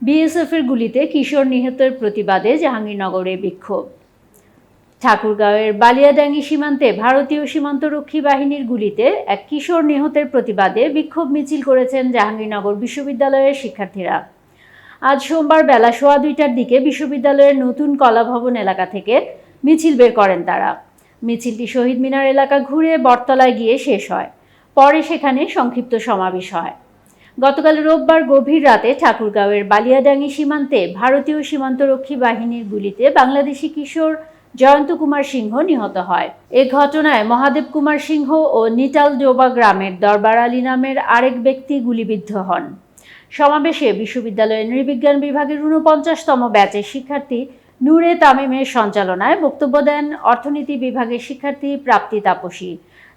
বিএসএফের গুলিতে কিশোর নিহতের প্রতিবাদে জাহাঙ্গীরনগরে বিক্ষোভ। ঠাকুরগাঁওয়ের বালিয়াডাঙ্গি সীমান্তে ভারতীয় সীমান্তরক্ষী বাহিনীর গুলিতে এক কিশোর নিহতের প্রতিবাদে বিক্ষোভ মিছিল করেছেন জাহাঙ্গীরনগর বিশ্ববিদ্যালয়ের শিক্ষার্থীরা। আজ সোমবার বেলা সোয়া দুইটার দিকে বিশ্ববিদ্যালয়ের নতুন কলাভবন এলাকা থেকে মিছিল বের করেন তারা। মিছিলটি শহীদ মিনার এলাকা ঘুরে বটতলায় গিয়ে শেষ হয়। পরে সেখানে সংক্ষিপ্ত সমাবেশ হয়। গতকাল রোববার গভীর রাতে ঠাকুরগাঁওয়ের বালিয়াডাঙ্গি সীমান্তে ভারতীয় সীমান্তরক্ষী বাহিনীর গুলিতে বাংলাদেশি কিশোর জয়ন্ত কুমার সিংহ নিহত হয়। এ ঘটনায় মহাদেব কুমার সিংহ ও নিটাল ডোবা গ্রামের দরবার আলী নামের আরেক ব্যক্তি গুলিবিদ্ধ হন। সমাবেশে বিশ্ববিদ্যালয়ের নৃবিজ্ঞান বিভাগের ঊনপঞ্চাশতম ব্যাচের শিক্ষার্থী নূরে তামিমের সঞ্চালনায় বক্তব্য দেন অর্থনীতি বিভাগের শিক্ষার্থী প্রাপ্তি তাপসী।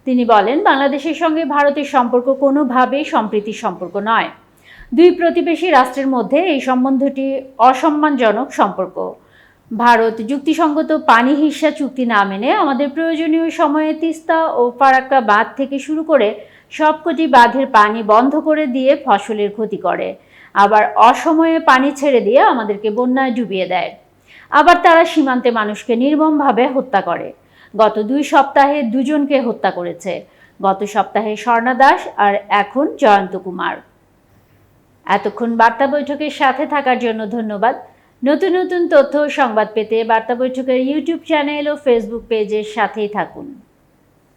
তিনি বলেন, বাংলাদেশের সঙ্গে ভারতের সম্পর্ক কোনোভাবেই সম্প্রীতির সম্পর্ক নয়। দুই প্রতিবেশী রাষ্ট্রের মধ্যে এই সম্বন্ধটি অসম্মানজনক সম্পর্ক। ভারত যুক্তিসঙ্গত পানি হিস্সা চুক্তি না মেনে আমাদের প্রয়োজনীয় সময়ে তিস্তা ও ফারাক্কা বাঁধ থেকে শুরু করে সবকটি বাঁধের পানি বন্ধ করে দিয়ে ফসলের ক্ষতি করে। আবার অসময়ে পানি ছেড়ে দিয়ে আমাদেরকে বন্যায় ডুবিয়ে দেয়। আবার তারা সীমান্তে মানুষকে নির্মমভাবে হত্যা করে। গত দুই সপ্তাহে দুজনকে হত্যা করেছে। গত সপ্তাহে স্বর্ণা দাস আর এখন জয়ন্ত কুমার। এতক্ষণ বার্তা বৈঠকের সাথে থাকার জন্য ধন্যবাদ। নতুন নতুন তথ্য সংবাদ পেতে বার্তা বৈঠকের ইউটিউব চ্যানেল ও ফেসবুক পেজের সাথেই থাকুন।